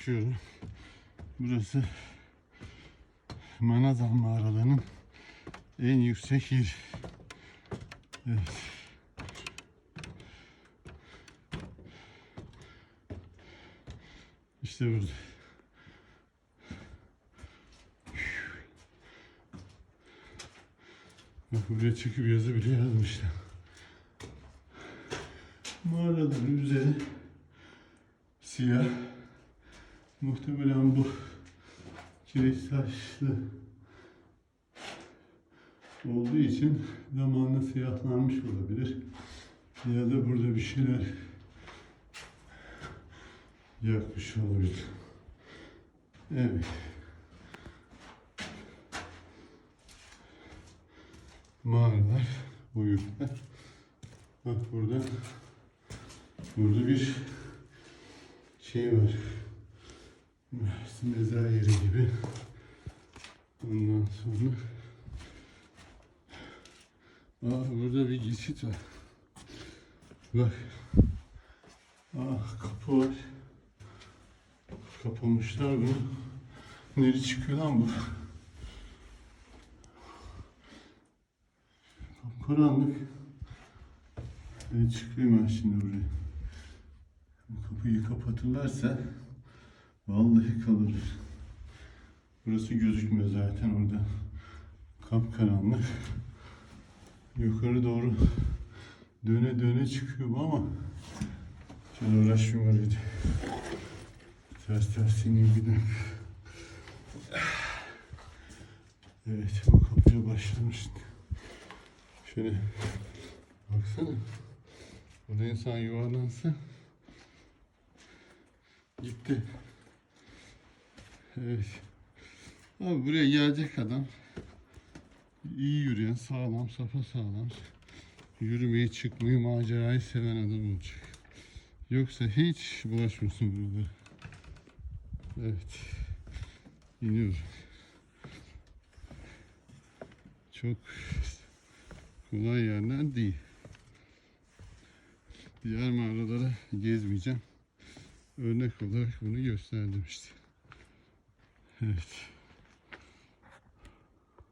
çıkıyorum. Burası Manazan mağaralarının en yüksek yeri. Evet. İşte burada. Bak buraya çıkıp yazı bile yazmışlar. Mağaraların üzeri siyah. Muhtemelen bu kireç taşlı olduğu için zamanla siyahlanmış olabilir. Ya da burada bir şeyler yakmış olabilir. Evet. Mağaralar, boyutlar. Bak burada burada bir şey var. Mezar yeri gibi. Ondan sonra Aa, burada bir geçit var. Bak. Aa, kapı var. Kapamışlar bunu. Nereye çıkıyor lan bu? Karanlık. Ben çıkayım ben şimdi buraya. Bu kapıyı kapatırlarsa vallahi kalırız. Burası gözükmüyor zaten orada. Kapkaranlık. Yukarı doğru döne döne çıkıyor ama şöyle uğraşmıyor öyle. Ters ters ineyim dakika. Evet bu kapıya başlamıştık. Şöyle baksana. Burada insan yuvarlansa gitti. Evet. Abi buraya gelecek adam iyi yürüyen, sağlam, safa sağlam, yürümeyi, çıkmayı, macerayı seven adam olacak. Yoksa hiç bulaşmasın burada. Evet. İniyorum. Çok kolay yerler değil. Diğer mağaralara gezmeyeceğim. Örnek olarak bunu gösterdim işte. Evet.